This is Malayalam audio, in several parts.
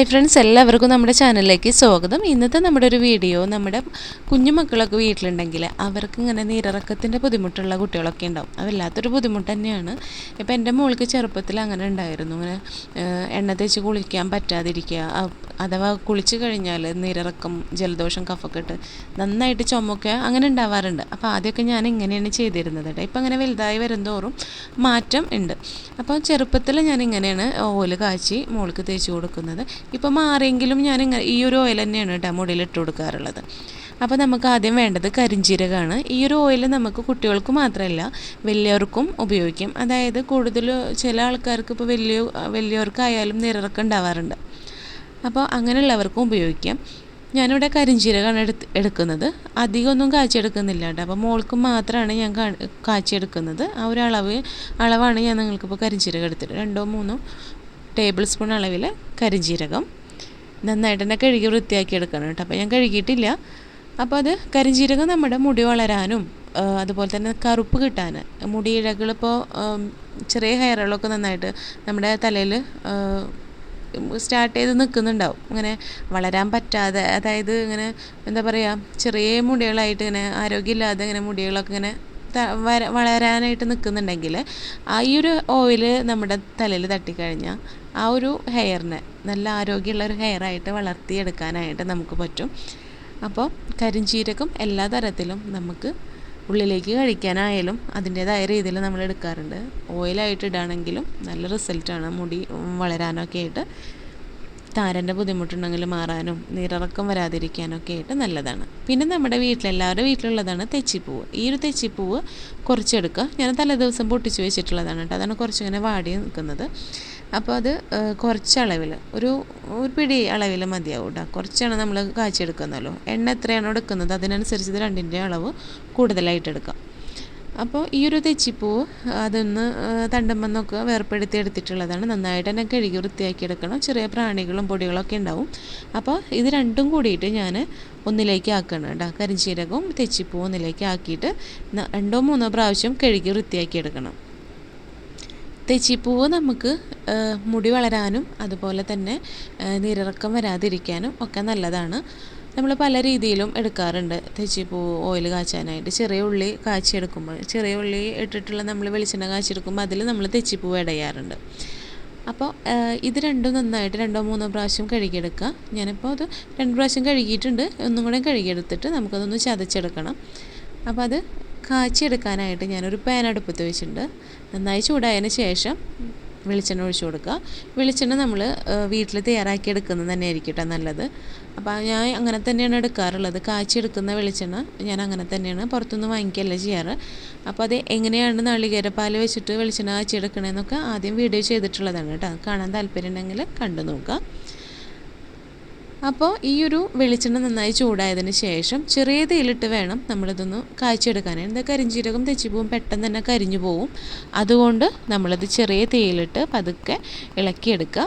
ഹായ് ഫ്രണ്ട്സ് എല്ലാവർക്കും നമ്മുടെ ചാനലിലേക്ക് സ്വാഗതം. ഇന്നത്തെ നമ്മുടെ ഒരു വീഡിയോ നമ്മുടെ കുഞ്ഞുമക്കളൊക്കെ വീട്ടിലുണ്ടെങ്കിൽ അവർക്ക് ഇങ്ങനെ നീരിറക്കത്തിന്റെ ബുദ്ധിമുട്ടുള്ള കുട്ടികളൊക്കെ ഉണ്ടാവും. അത് വല്ലാത്തൊരു ബുദ്ധിമുട്ട് തന്നെയാണ്. ഇപ്പം എന്റെ മോൾക്ക് ചെറുപ്പത്തിൽ അങ്ങനെ ഉണ്ടായിരുന്നു. ഇങ്ങനെ എണ്ണ തേച്ച് കുളിക്കാൻ പറ്റാതിരിക്കുക അഥവാ കുളിച്ച് കഴിഞ്ഞാൽ നീരിറക്കം ജലദോഷം കഫക്കെട്ട് നന്നായിട്ട് ചുമക്കുക അങ്ങനെ ഉണ്ടാവാറുണ്ട്. അപ്പോൾ ആദ്യമൊക്കെ ഞാൻ ഇങ്ങനെയാണ് ചെയ്തിരുന്നത് കേട്ടോ. ഇപ്പം അങ്ങനെ വലുതായി വരുന്തോറും മാറ്റം ഉണ്ട്. അപ്പോൾ ചെറുപ്പത്തിൽ ഞാൻ ഇങ്ങനെയാണ് ഓയിൽ കാച്ചി മോൾക്ക് തേച്ച് കൊടുക്കുന്നത്. ഇപ്പോൾ മാറിയെങ്കിലും ഞാൻ ഇങ്ങനെ ഈ ഒരു ഓയിൽ തന്നെയാണ് കേട്ടോ മുടിയിൽ ഇട്ട് കൊടുക്കാറുള്ളത്. അപ്പോൾ നമുക്ക് ആദ്യം വേണ്ടത് കരിഞ്ജീരകമാണ് ഈ ഒരു ഓയിൽ നമുക്ക് കുട്ടികൾക്ക് മാത്രമല്ല വലിയവർക്കും ഉപയോഗിക്കും. അതായത് കൂടുതൽ ചില ആൾക്കാർക്ക് ഇപ്പോൾ വലിയ വലിയവർക്കായാലും നിറക്കം ഉണ്ടാവാറുണ്ട്. അപ്പോൾ അങ്ങനെയുള്ളവർക്കും ഉപയോഗിക്കാം. ഞാനിവിടെ കരിഞ്ചീരകമാണ് എടുത്ത് എടുക്കുന്നത്. അധികമൊന്നും കാച്ചിയെടുക്കുന്നില്ല കേട്ടോ അപ്പോൾ മോൾക്ക് മാത്രമാണ് ഞാൻ കാ- കാച്ചിയെടുക്കുന്നത്. ആ ഒരു അളവ് അളവാണ് ഞാൻ നിങ്ങൾക്കിപ്പോൾ കരിഞ്ചീരകം എടുത്തിട്ട് രണ്ടോ മൂന്നോ ടേബിൾ സ്പൂൺ അളവിൽ കരിഞ്ചീരകം. നന്നായിട്ട് തന്നെ കഴുകി വൃത്തിയാക്കി എടുക്കണം കേട്ടോ. അപ്പോൾ ഞാൻ കഴുകിയിട്ടില്ല. അപ്പോൾ അത് കരിഞ്ചീരകം നമ്മുടെ മുടി വളരാനും അതുപോലെ തന്നെ കറുപ്പ് കിട്ടാൻ മുടി ഇഴകളിപ്പോൾ ചെറിയ ഹെയറുകളൊക്കെ നന്നായിട്ട് നമ്മുടെ തലയിൽ സ്റ്റാർട്ട് ചെയ്ത് നിൽക്കുന്നുണ്ടാവും ഇങ്ങനെ വളരാൻ പറ്റാതെ അതായത് ഇങ്ങനെ എന്താ പറയുക ചെറിയ മുടികളായിട്ട് ഇങ്ങനെ ആരോഗ്യമില്ലാതെ ഇങ്ങനെ മുടികളൊക്കെ ഇങ്ങനെ വളരാനായിട്ട് നിൽക്കുന്നുണ്ടെങ്കിൽ ഈ ഒരു ഓയിൽ നമ്മുടെ തലയിൽ തട്ടിക്കഴിഞ്ഞാൽ ആ ഒരു ഹെയറിനെ നല്ല ആരോഗ്യമുള്ള ഒരു ഹെയറായിട്ട് വളർത്തിയെടുക്കാനായിട്ട് നമുക്ക് പറ്റും. അപ്പോൾ കരിഞ്ചീരകം എല്ലാ തരത്തിലും നമുക്ക് ഉള്ളിലേക്ക് കഴിക്കാനായാലും അതിന്റേതായ രീതിയിൽ നമ്മൾ എടുക്കാറുണ്ട്. ഓയിലായിട്ട് ഇടാണെങ്കിലും നല്ല റിസൾട്ടാണ് മുടി വളരാനൊക്കെ ആയിട്ട്. താരന്റെ ബുദ്ധിമുട്ടുണ്ടെങ്കിൽ മാറാനും നീരിറക്കം വരാതിരിക്കാനൊക്കെ ആയിട്ട് നല്ലതാണ്. പിന്നെ നമ്മുടെ വീട്ടിലെല്ലാവരുടെ വീട്ടിലുള്ളതാണ് തെച്ചിപ്പൂവ്. ഈ ഒരു തെച്ചിപ്പൂവ് കുറച്ചെടുക്കുക. ഞാൻ തലേദിവസം പൊട്ടിച്ചു വെച്ചിട്ടുള്ളതാണ് കേട്ടോ. അതാണ് കുറച്ചിങ്ങനെ വാടി നിൽക്കുന്നത്. അപ്പോൾ അത് കുറച്ചളവിൽ ഒരു ഒരു പിടി അളവിൽ മതിയാവും കേട്ടോ. കുറച്ചാണ് നമ്മൾ കാച്ചിയെടുക്കുന്നല്ലോ. എണ്ണ എത്രയാണോ എടുക്കുന്നത് അതിനനുസരിച്ച് രണ്ടിന്റെ അളവ് കൂടുതലായിട്ട് എടുക്കാം. അപ്പോൾ ഈ ഒരു തെച്ചിപ്പൂവ് അതൊന്ന് തണ്ടമ്പന്നൊക്കെ വേർപ്പെടുത്തി എടുത്തിട്ടുള്ളതാണ്. നന്നായിട്ട് തന്നെ കഴുകി വൃത്തിയാക്കി എടുക്കണം. ചെറിയ പ്രാണികളും പൊടികളൊക്കെ ഉണ്ടാവും. അപ്പോൾ ഇത് രണ്ടും കൂടിയിട്ട് ഞാൻ ഒന്നിലേക്ക് ആക്കണം കേട്ടോ. കരിഞ്ചീരകവും തെച്ചിപ്പൂവും ഒന്നിലേക്ക് ആക്കിയിട്ട് രണ്ടോ മൂന്നോ പ്രാവശ്യം കഴുകി വൃത്തിയാക്കി എടുക്കണം. തെച്ചിപ്പൂവ് നമുക്ക് മുടി വളരാനും അതുപോലെ തന്നെ നിരറക്കം വരാതിരിക്കാനും ഒക്കെ നല്ലതാണ്. നമ്മൾ പല രീതിയിലും എടുക്കാറുണ്ട്. തെച്ചിപ്പൂ ഓയിൽ കാച്ചാനായിട്ട്. ചെറിയ ഉള്ളി കാച്ചിയെടുക്കുമ്പോൾ ചെറിയ ഉള്ളി ഇട്ടിട്ടുള്ള നമ്മൾ വെളിച്ചെണ്ണ കാച്ചിയെടുക്കുമ്പോൾ അതിൽ നമ്മൾ തെച്ചിപ്പൂവ് ഇടയാറുണ്ട്. അപ്പോൾ ഇത് രണ്ടും നന്നായിട്ട് രണ്ടോ മൂന്നോ പ്രാവശ്യം കഴുകിയെടുക്കുക. ഞാനിപ്പോൾ അത് രണ്ട് പ്രാവശ്യം കഴുകിയിട്ടുണ്ട്. ഒന്നും കൂടെ കഴുകിയെടുത്തിട്ട് നമുക്കതൊന്ന് ചതച്ചെടുക്കണം. അപ്പോൾ അത് കാച്ചിയെടുക്കാനായിട്ട് ഞാനൊരു പാൻ അടുപ്പത്ത് വെച്ചിട്ടുണ്ട്. നന്നായി ചൂടായതിന് ശേഷം വെളിച്ചെണ്ണ ഒഴിച്ചു കൊടുക്കുക. വെളിച്ചെണ്ണ നമ്മൾ വീട്ടിൽ തയ്യാറാക്കി എടുക്കുന്നത് തന്നെ ആയിരിക്കും കേട്ടോ നല്ലത്. അപ്പോൾ ഞാൻ അങ്ങനെ തന്നെയാണ് എടുക്കാറുള്ളത്. കാച്ചിയെടുക്കുന്ന വെളിച്ചെണ്ണ ഞാൻ അങ്ങനെ തന്നെയാണ് പുറത്തുനിന്ന് വാങ്ങിക്കുകയല്ല ചെയ്യാറ്. അപ്പോൾ അത് എങ്ങനെയാണ് നാളികേരപ്പാൽ വെച്ചിട്ട് വെളിച്ചെണ്ണ കാച്ചിയെടുക്കണമെന്നൊക്കെ ആദ്യം വീഡിയോ ചെയ്തിട്ടുള്ളതാണ് കേട്ടോ കാണാൻ താല്പര്യം ഉണ്ടെങ്കിൽ കണ്ടു നോക്കുക. അപ്പോൾ ഈ ഒരു വെളിച്ചെണ്ണ നന്നായി ചൂടായതിന് ശേഷം ചെറിയ തീയിലിട്ട് വേണം നമ്മളിതൊന്ന് കാഴ്ചയെടുക്കാനായി എന്താ കരിഞ്ചീരകം തെച്ചിപ്പോവും പെട്ടെന്ന് തന്നെ കരിഞ്ഞു പോവും. അതുകൊണ്ട് നമ്മളത് ചെറിയ തീയിലിട്ട് പതുക്കെ ഇളക്കിയെടുക്കുക.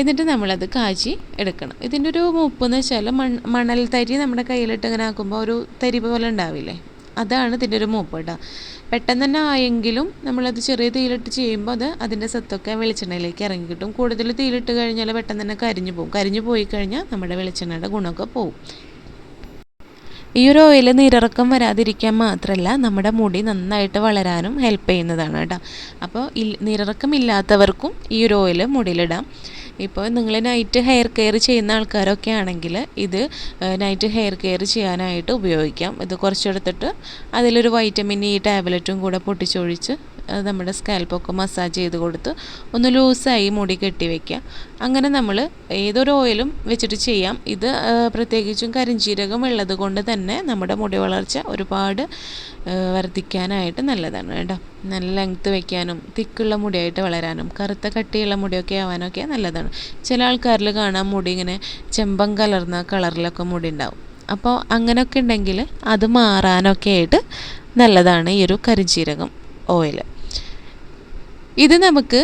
എന്നിട്ട് നമ്മളത് കാച്ചി എടുക്കണം. ഇതിന്റെ ഒരു മൂപ്പെന്ന് വെച്ചാൽ മൺ മണൽ തരി നമ്മുടെ കയ്യിലിട്ട് ഇങ്ങനെ ആക്കുമ്പോൾ ഒരു തരി പോലെ ഉണ്ടാവില്ലേ? അതാണ് ഇതിന്റെ ഒരു മൂപ്പ് കേട്ടോ. പെട്ടെന്ന് തന്നെ ആയെങ്കിലും നമ്മളത് ചെറിയ തീയിലിട്ട് ചെയ്യുമ്പോൾ അത് അതിന്റെ സത്തൊക്കെ വെളിച്ചെണ്ണയിലേക്ക് ഇറങ്ങി കിട്ടും. കൂടുതൽ തീയിലിട്ട് കഴിഞ്ഞാൽ പെട്ടെന്ന് തന്നെ കരിഞ്ഞു പോകും. കരിഞ്ഞു പോയി കഴിഞ്ഞാൽ നമ്മുടെ വെളിച്ചെണ്ണയുടെ ഗുണമൊക്കെ പോകും ഈ ഒരു ഓയിൽ നീരിറക്കം വരാതിരിക്കാൻ മാത്രമല്ല നമ്മുടെ മുടി നന്നായിട്ട് വളരാനും ഹെൽപ്പ് ചെയ്യുന്നതാണ് കേട്ടോ. അപ്പോൾ നീരിറക്കം ഇല്ലാത്തവർക്കും ഈ ഒരു ഓയിൽ മുടിയിലിടാം. ഇപ്പോൾ നിങ്ങൾ നൈറ്റ് ഹെയർ കെയർ ചെയ്യുന്ന ആൾക്കാരൊക്കെ ആണെങ്കിൽ ഇത് നൈറ്റ് ഹെയർ കെയർ ചെയ്യാനായിട്ട് ഉപയോഗിക്കാം. ഇത് കുറച്ചെടുത്തിട്ട് അതിലൊരു വൈറ്റമിൻ ഇ ടാബ്ലറ്റും കൂടെ പൊട്ടിച്ചൊഴിച്ച് നമ്മുടെ സ്കാൽപ്പൊക്കെ മസാജ് ചെയ്ത് കൊടുത്ത് ഒന്ന് ലൂസായി മുടി കെട്ടി വയ്ക്കുക അങ്ങനെ നമ്മൾ ഏതൊരു ഓയിലും വെച്ചിട്ട് ചെയ്യാം. ഇത് പ്രത്യേകിച്ചും കരിഞ്ചീരകം ഉള്ളത് കൊണ്ട് തന്നെ നമ്മുടെ മുടി വളർച്ച ഒരുപാട് വർദ്ധിക്കാനായിട്ട് നല്ലതാണ് കേട്ടോ. നല്ല ലെങ്ത്ത് വയ്ക്കാനും തിക്കുള്ള മുടിയായിട്ട് വളരാനും കറുത്ത കട്ടിയുള്ള മുടിയൊക്കെ ആവാനൊക്കെ നല്ലതാണ്. ചില ആൾക്കാരിൽ കാണാൻ മുടി ഇങ്ങനെ ചെമ്പം കലർന്ന കളറിലൊക്കെ മുടി ഉണ്ടാവും. അപ്പോൾ അങ്ങനെയൊക്കെ ഉണ്ടെങ്കിൽ അത് മാറാനൊക്കെ ആയിട്ട് നല്ലതാണ് ഈ ഒരു കരിഞ്ചീരകം ഓയിൽ ഇത് നമുക്ക്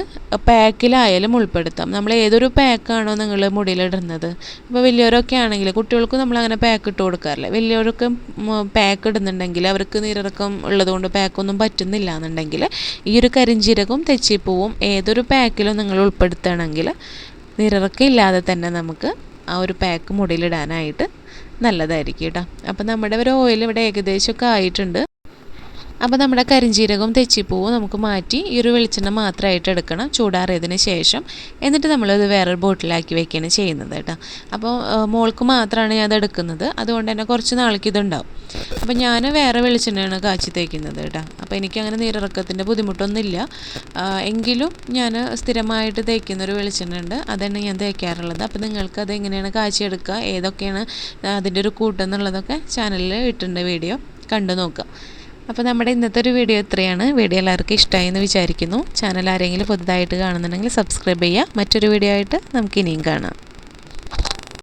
പാക്കിലായാലും ഉൾപ്പെടുത്താം. നമ്മൾ ഏതൊരു പാക്കാണോ നിങ്ങൾ മുടിയിലിടുന്നത്. ഇപ്പോൾ വലിയവരൊക്കെ ആണെങ്കിൽ കുട്ടികൾക്ക് നമ്മൾ അങ്ങനെ പാക്ക് ഇട്ട് കൊടുക്കാറില്ല. വലിയവരൊക്കെ പാക്ക് ഇടുന്നുണ്ടെങ്കിൽ അവർക്ക് നീരിറക്കം ഉള്ളതുകൊണ്ട് പാക്കൊന്നും പറ്റുന്നില്ല എന്നുണ്ടെങ്കിൽ ഈ ഒരു കരിഞ്ചീരകവും തെച്ചിപ്പൂവും ഏതൊരു പാക്കിലും നിങ്ങൾ ഉൾപ്പെടുത്തുകയാണെങ്കിൽ നീരിറക്കം ഇല്ലാതെ തന്നെ നമുക്ക് ആ ഒരു പാക്ക് മുടിയിലിടാനായിട്ട് നല്ലതായിരിക്കും കേട്ടോ. അപ്പോൾ നമ്മുടെ ഒരു ഓയിൽ ഇവിടെ ഏകദേശമൊക്കെ ആയിട്ടുണ്ട്. അപ്പോൾ നമ്മുടെ കരിഞ്ചീരകവും തെച്ചിപ്പൂവും നമുക്ക് മാറ്റി ഈ ഒരു വെളിച്ചെണ്ണ മാത്രമായിട്ട് എടുക്കണം ചൂടാറിയതിന് ശേഷം. എന്നിട്ട് നമ്മളത് വേറൊരു ബോട്ടിലാക്കി വെക്കുകയാണ് ചെയ്യുന്നത് കേട്ടോ. അപ്പോൾ മോൾക്ക് മാത്രമാണ് ഞാൻ അത് എടുക്കുന്നത്. അതുകൊണ്ട് തന്നെ കുറച്ച് നാൾക്ക് ഇതുണ്ടാവും. അപ്പോൾ ഞാൻ വേറെ വെളിച്ചെണ്ണയാണ് കാച്ചി തേക്കുന്നത് കേട്ടോ. അപ്പോൾ എനിക്കങ്ങനെ നീരിറക്കത്തിന്റെ ബുദ്ധിമുട്ടൊന്നുമില്ല. എങ്കിലും ഞാൻ സ്ഥിരമായിട്ട് തേക്കുന്ന ഒരു വെളിച്ചെണ്ണ ഉണ്ട്. അതന്നെ ഞാൻ തേക്കാറുള്ളത്. അപ്പോൾ നിങ്ങൾക്ക് അത് എങ്ങനെയാണ് കാച്ചിയെടുക്കുക ഏതൊക്കെയാണ് അതിന്റെ ഒരു കൂട്ടെന്നുള്ളതൊക്കെ ചാനലിൽ ഇട്ടിട്ടുണ്ട് വീഡിയോ. കണ്ടു നോക്കുക. അപ്പോൾ നമ്മുടെ ഇന്നത്തെ ഒരു വീഡിയോ ഇത്രയാണ്. വീഡിയോ എല്ലാവർക്കും ഇഷ്ടമായി എന്ന് വിചാരിക്കുന്നു. ചാനൽ ആരെങ്കിലും പുതുതായിട്ട് കാണുന്നുണ്ടെങ്കിൽ സബ്സ്ക്രൈബ് ചെയ്യുക. മറ്റൊരു വീഡിയോ ആയിട്ട് നമുക്ക് ഇനിയും കാണാം.